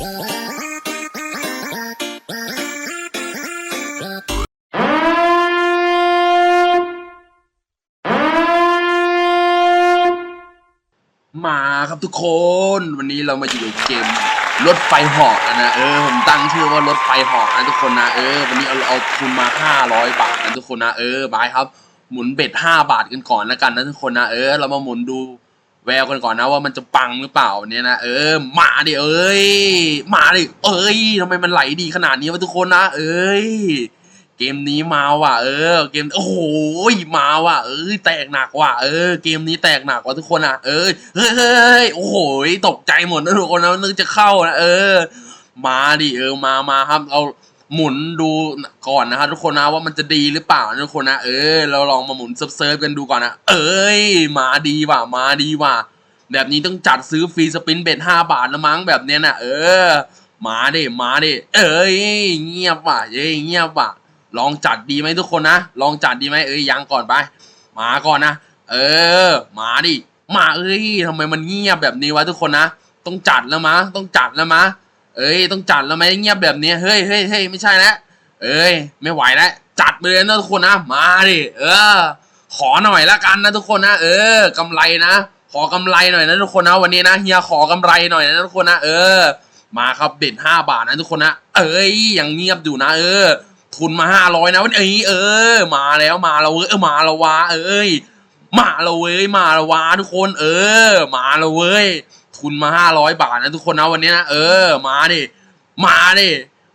มาครับทุกคนวันนี้เรามาอยู่ในเกมรถไฟหอกนะ เออผมตั้งชื่อว่ารถไฟหอกนะทุกคนนะเออวันนี้เอาเอาทุนมา 500 บาทนะทุกคนนะเออบายครับ หมุนเบ็ด5บาทกันก่อนแล้วกันนะทุกคนนะเออเรามาหมุนดู แววกันก่อนนะว่ามันจะปังหรือเปล่าเนี่ยนะเออมาดิเอ้ยมาดิเอ้ยทำไมมันไหลดีขนาดนี้วะทุกคนนะเอ้ยเกมนี้มาว่ะเออ เกมโอ้โหมาว่ะเอ้ยแตกหนักว่ะเออเกมนี้แตกหนักว่ะทุกคนอะเออเฮ้ยเฮ้ยโอ้โหตกใจหมดนะทุกคนนะนึกจะเข้านะเออ มาดิเออมามาครับเอา หมุนดูก่อนนะครับทุกคนนะว่ามันจะดีหรือเปล่าทุกคนนะเออเราลองมาหมุนเซิร์ฟกันดูก่อนนะเอ้ยมาดีว่ะมาดีว่ะแบบนี้ต้องจัดซื้อฟรีสปินเบ็ดห้าบาทแล้วมั้งแบบเนี้ยนะเออ มาดิมาดิเอ้ยเงียบว่ะเย้ยเงียบว่ะ ลองจัดดีไหมทุกคนนะลองจัดดีไหมเอ้ยยังก่อนไป มาก่อนนะเออ มาดิมาเอ้ยทำไมมันเงียบแบบนี้วะทุกคนนะต้องจัดแล้วมะต้องจัดแล้วมะ เอ้ยต้องจัดแล้วไหมเงียบแบบนี้เฮ้ยเฮ้ยเฮ้ยไม่ใช่แล้วเอ้ยไม่ไหวแล้วจัดไปเลยนะทุกคนนะมาดิเออ ขอหน่อยละกันนะทุกคนนะเออกำไรนะขอกำไรหน่อยนะทุกคนนะวันนี้นะเฮียขอกำไรหน่อยนะทุกคนนะเออ มาครับเบ็ดห้าบาทนะทุกคนนะเอ้ยยังเงียบอยู่นะ เออ ทุนมาห้าร้อยนะวันนี้เออ มาแล้วมาแล้วเว้ยเออมาแล้ววะเอ้ยมาแล้วเว้ยมาแล้ววะทุกคน เออ มาแล้วเว้ย ทุนมาห้าร้อยบาทนะทุกคนนะวันนี้นะเออ มาดิมาดิ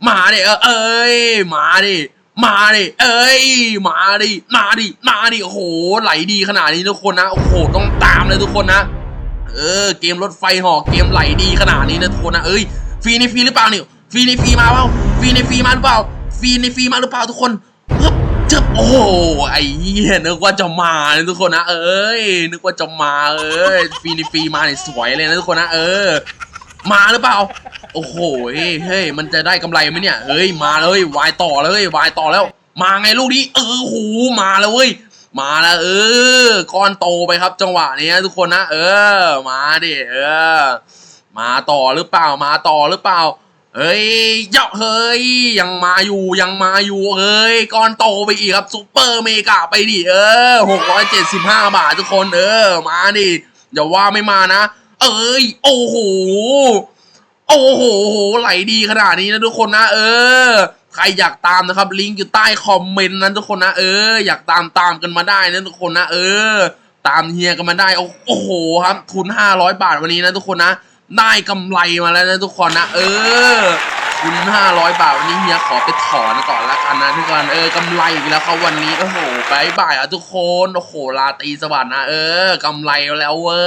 มาดิเออเอ้ยมาดิมาดิเอ้ยมาดิมาดิมาดิโอ้โหไหลดีขนาดนี้ทุกคนนะโอ้โหต้องตามเลยทุกคนนะ เออ เกมรถไฟหอกเกมไหลดีขนาดนี้นะทุกคนนะเอ้ยฟรีในฟรีหรือเปล่าเนี่ยฟรีในฟรีมาเปล่าฟรีในฟรีมาหรือเปล่าฟรีในฟรีมาหรือเปล่าทุกคนฮึบ จึบโอ้ไอ้เหี้ยนึกว่าจะมาทุกคนนะเอ้ยนึกว่าจะมาเอ้ยฟรีในฟรีมาเนี่ยสวยเลยนะทุกคนนะเออ มาหรือเปล่าโอ้โหเฮ้ยมันจะได้กำไรไหมเนี่ยเฮ้ยมาเลยวายต่อเลยวายต่อแล้ว มาไงลูกนี้เออหูมาแล้วเว้ยมาแล้วเออก้อนโตไปครับ จังหวะนี้ทุกคนนะเออ มาดิเออ มาต่อหรือเปล่ามาต่อหรือเปล่า เฮ้ยเยาะเฮ้ยยังมาอยู่ยังมาอยู่เฮ้ยก้อนโตไปอีกครับซุปเปอร์เมกาไปดิเออหกร้อยเจ็ดสิบห้าบาททุกคนเออมาดิอย่าว่าไม่มานะ เอ้ยโอ้โหโอ้โหไหลดีขนาดนี้นะทุกคนนะเออ ใครอยากตามนะครับ ลิงก์อยู่ใต้คอมเมนต์นั้นทุกคนนะเอออยากตามตามกันมาได้นะทุกคนนะเออ ตามเฮียกันมาได้โอ้โอ้โหครับทุนห้าร้อยบาทวันนี้นะทุกคนนะ ได้กำไรมาแล้วนะทุกคนนะ เออ คุณห้าร้อยบาท วันนี้เฮียขอไปถอนก่อนละกันนะทุกคนเออกำไรอีกแล้วครับวันนี้ โอ้โหบายบายอะทุกคน โอ้โห ลาตีสวัสดนะ เออกำไรแล้วเว้ย